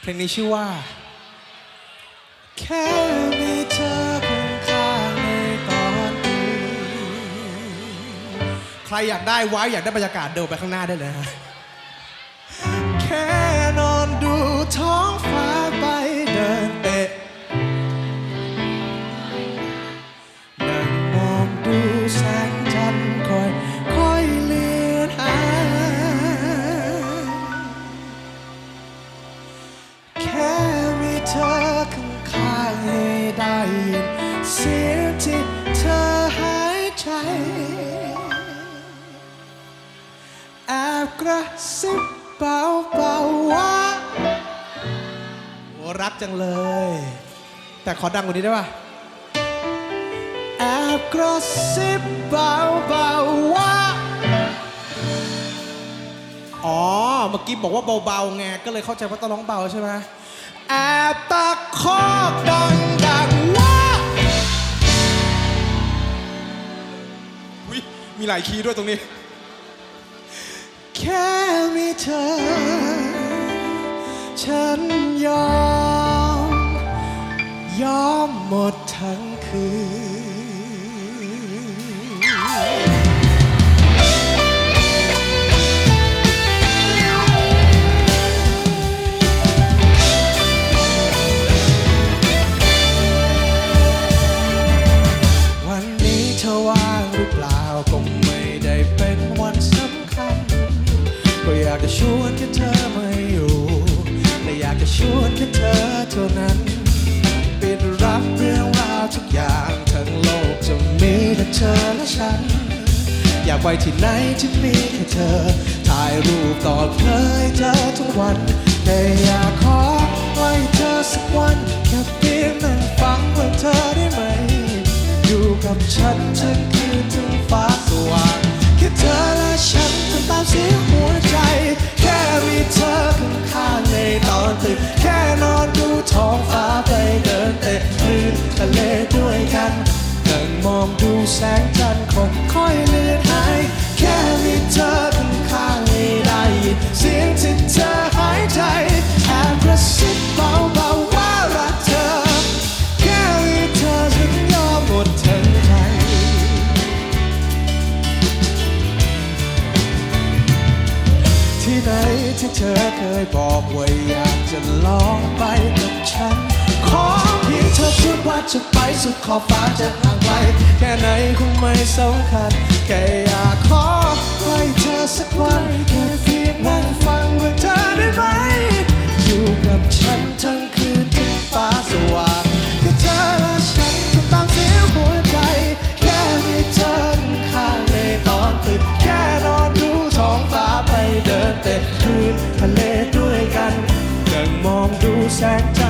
เพลงนี้ชื่อว่า แค่มีเธอข้างๆในตอนนี้ ใครอยากได้ไว้อยากได้บรรยากาศเดินไปข้างหน้าได้เลยฮะ กระซิบเบาๆว่าโอ้รักจังเลย แต่ขอดังกว่านี้ได้ป่ะแอบกระซิบเบาๆว่าอ๋อ เมื่อกี้บอกว่าเบาๆไงก็เลยเข้าใจว่าต้องร้องเบาใช่ไหมแอบตะคอกดังๆว่าอุ๊ยมีหลายคีย์ด้วยตรงนี้ ค่มีเธอ ฉันยอม ยอมหมดทั้งคืน เท่านั้น ปิดรับเรื่องราวทุกอย่างทั้งโลกจะมีแต่เธอและฉัน อยากไปที่ไหนที่มีแค่เธอ ถ่ายรูปต่อเพลยเธอทุกวันแค่อยากขอไว้เธอสักวันแค่เพียงนั่งฟังเรื่องเธอได้ไหม อยู่กับฉันทั้งคืน แสงจันทร์ค่อยเลือนหาย แค่มีเธอข้างๆให้ได้ยินเสียงที่เธอหายใจแอบกระซิบเบาๆว่ารักเธอ แค่มีเธอฉันยอมหมดทั้งใจ ที่ไหนที่เธอเคยบอกว่าอยากจะลองไปกับฉัน จะไปสุดขอบฟ้าจะห่างไกลแค่ไหนคงไม่สำคัญแค่อยากขอให้เธอสักวันแค่เพียงนั่งฟังเรื่องเธอได้ไหม อยู่กับฉันทั้งคืนถึงฟ้าสว่างแค่เธอและฉันทำตามเสียงหัวใจ แค่มีเธอข้างในตอนตื่นแค่นอนดูท้องฟ้าไปเดินเตะคืนทะเลด้วยกันนั่งมองดูแสงจันทร์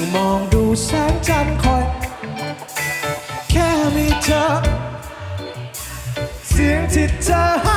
งมองดูแสงจันทร์คอย แค่มีเธอ เสียงที่เธอ